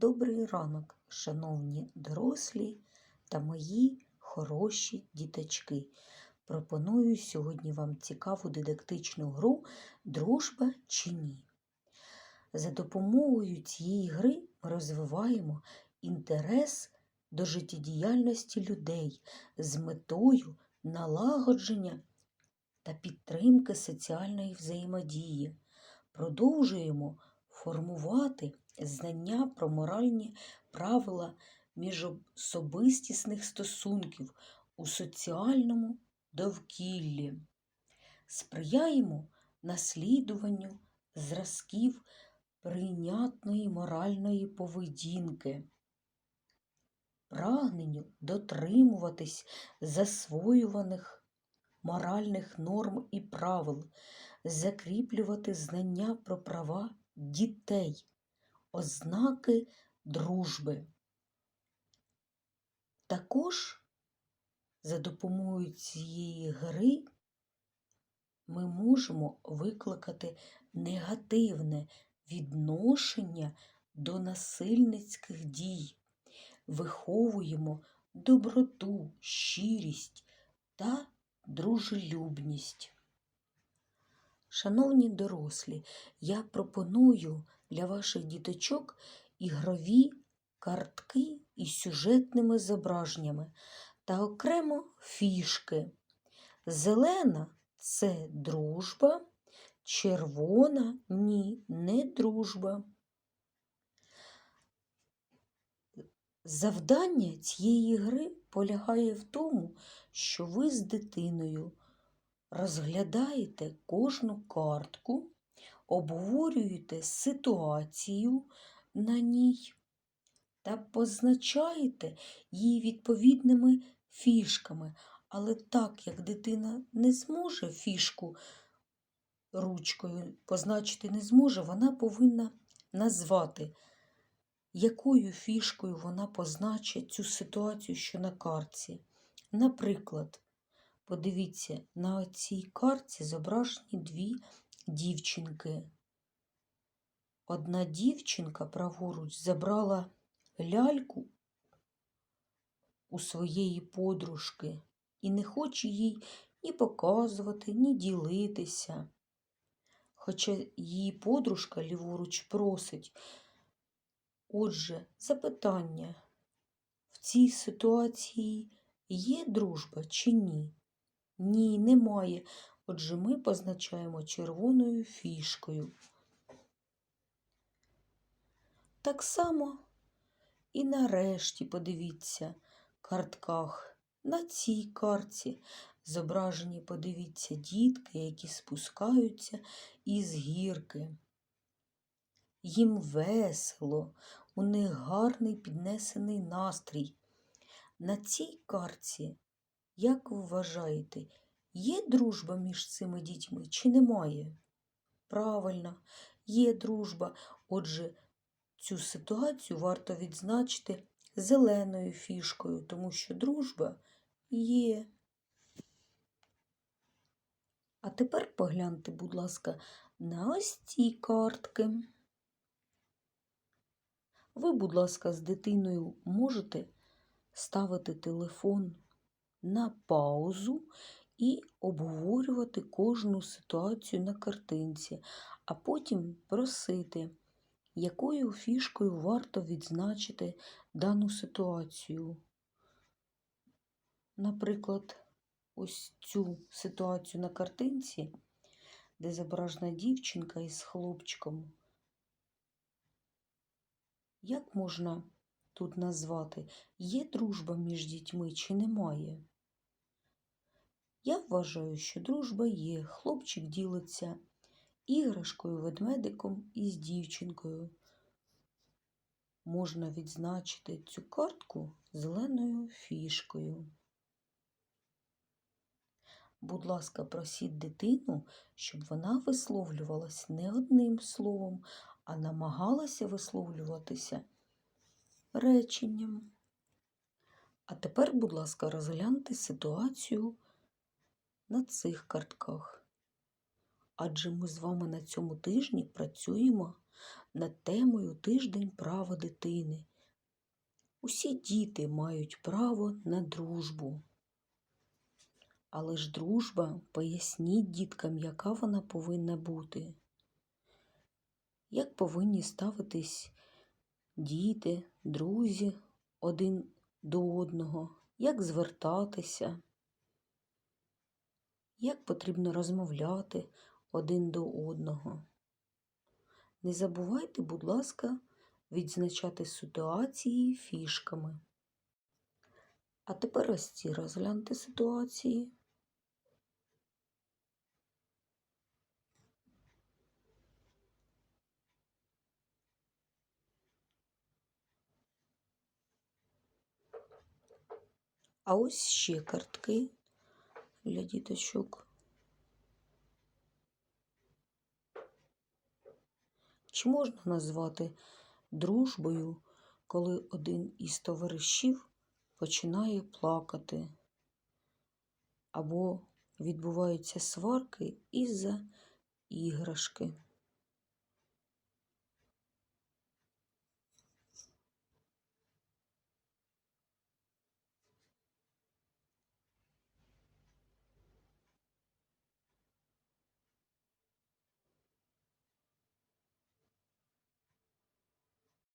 Добрий ранок, шановні дорослі та мої хороші діточки. Пропоную сьогодні вам цікаву дидактичну гру Дружба чи ні. За допомогою цієї гри ми розвиваємо інтерес до життєдіяльності людей з метою налагодження та підтримки соціальної взаємодії. Продовжуємо формувати знання про моральні правила міжособистісних стосунків у соціальному довкіллі. Сприяємо наслідуванню зразків прийнятної моральної поведінки, прагненню дотримуватись засвоюваних моральних норм і правил, закріплювати знання про права дітей, ознаки дружби. Також за допомогою цієї гри ми можемо викликати негативне відношення до насильницьких дій, виховуємо доброту, щирість та дружелюбність. Шановні дорослі, я пропоную для ваших діточок ігрові картки із сюжетними зображеннями та окремо фішки. Зелена це дружба, червона ні, не дружба. Завдання цієї гри полягає в тому, що ви з дитиною розглядаєте кожну картку, обговорюєте ситуацію на ній та позначаєте її відповідними фішками. Але так як дитина не зможе фішку ручкою позначити не зможе, вона повинна назвати, якою фішкою вона позначить цю ситуацію, що на картці. Наприклад, подивіться, на цій картці зображені дві дівчинки. Одна дівчинка праворуч забрала ляльку у своєї подружки і не хоче їй ні показувати, ні ділитися. Хоча її подружка ліворуч просить. Отже, запитання, в цій ситуації є дружба чи ні? Ні, немає. Отже, ми позначаємо червоною фішкою. Так само і нарешті, подивіться, картках. На цій картці зображені, подивіться, дітки, які спускаються із гірки. Їм весело, у них гарний піднесений настрій. На цій картці, як ви вважаєте, є дружба між цими дітьми чи немає? Правильно, є дружба. Отже, цю ситуацію варто відзначити зеленою фішкою, тому що дружба є. А тепер погляньте, будь ласка, на ось ці картки. Ви, будь ласка, з дитиною можете ставити телефон на паузу і обговорювати кожну ситуацію на картинці, а потім просити, якою фішкою варто відзначити дану ситуацію. Наприклад, ось цю ситуацію на картинці, де зображена дівчинка із хлопчиком. Як можна тут назвати, є дружба між дітьми чи немає? Я вважаю, що дружба є. Хлопчик ділиться іграшкою, ведмедиком із дівчинкою. Можна відзначити цю картку зеленою фішкою. Будь ласка, просіть дитину, щоб вона висловлювалась не одним словом, а намагалася висловлюватися реченням. А тепер, будь ласка, розгляньте ситуацію на цих картках. Адже ми з вами на цьому тижні працюємо над темою тиждень права дитини. Усі діти мають право на дружбу. Але ж дружба, поясніть діткам, яка вона повинна бути. Як повинні ставитись діти, друзі один до одного, як звертатися, як потрібно розмовляти один до одного. Не забувайте, будь ласка, відзначати ситуації фішками. А тепер ось ці розгляньте ситуації. А ось ще картки для діточок. Чи можна назвати дружбою, коли один із товаришів починає плакати, або відбуваються сварки із-за іграшки?